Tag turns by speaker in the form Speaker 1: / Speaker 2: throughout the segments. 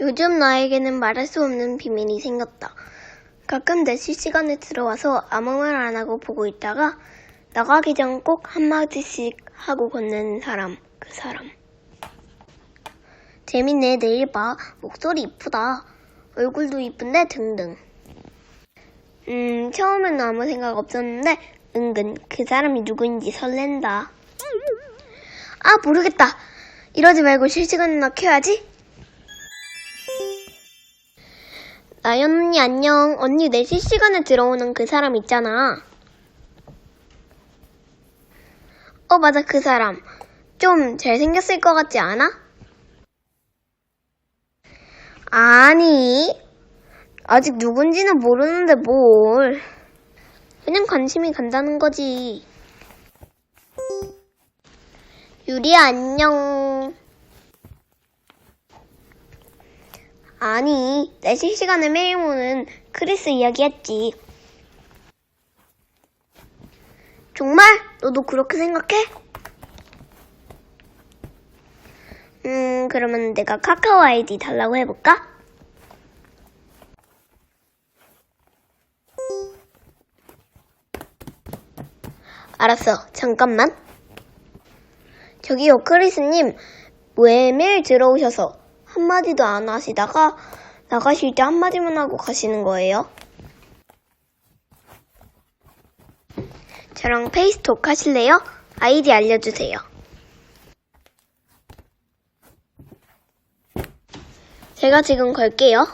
Speaker 1: 요즘 나에게는 말할 수 없는 비밀이 생겼다. 가끔 내 실시간에 들어와서 아무 말 안 하고 보고 있다가 나가기 전 꼭 한마디씩 하고 건네는 사람, 그 사람. 재밌네, 내일 봐. 목소리 이쁘다. 얼굴도 이쁜데 등등. 음, 처음에는 아무 생각 없었는데 은근 그 사람이 누구인지 설렌다. 아, 모르겠다. 이러지 말고 실시간이나 켜야지. 나연 언니 안녕. 언니 내 실시간에 들어오는 그 사람 있잖아. 어, 맞아, 그 사람. 좀 잘생겼을 것 같지 않아? 아니, 아직 누군지는 모르는데 뭘. 그냥 관심이 간다는 거지. 유리야, 안녕. 아니, 내 실시간에 매일 보는 크리스 이야기였지. 정말? 너도 그렇게 생각해? 음, 그러면 내가 카카오 아이디 달라고 해볼까? 알았어. 잠깐만. 저기요, 크리스님. 왜 매일 들어오셔서 한마디도 안 하시다가 나가실 때 한마디만 하고 가시는 거예요? 저랑 페이스톡 하실래요? 아이디 알려주세요. 제가 지금 걸게요.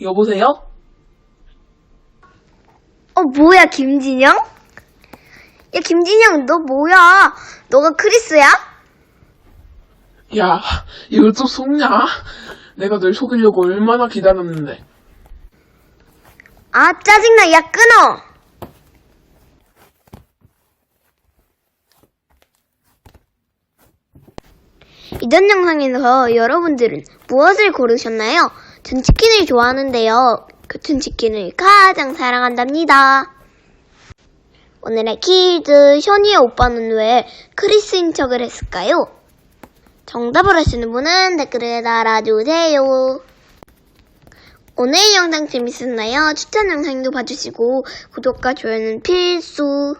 Speaker 2: 여보세요?
Speaker 1: 어, 뭐야, 김진영? 야, 김진영, 너 뭐야? 너가 크리스야?
Speaker 2: 야, 이걸 또 속냐? 내가 널 속이려고 얼마나 기다렸는데.
Speaker 1: 아, 짜증나. 야, 끊어! 이전 영상에서 여러분들은 무엇을 고르셨나요? 전 치킨을 좋아하는데요. 그튼 치킨을 가장 사랑한답니다. 오늘의 퀴즈, 쇼니의 오빠는 왜 크리스인 척을 했을까요? 정답을 아시는 분은 댓글에 달아주세요. 오늘 영상 재밌었나요? 추천 영상도 봐주시고 구독과 좋아요는 필수.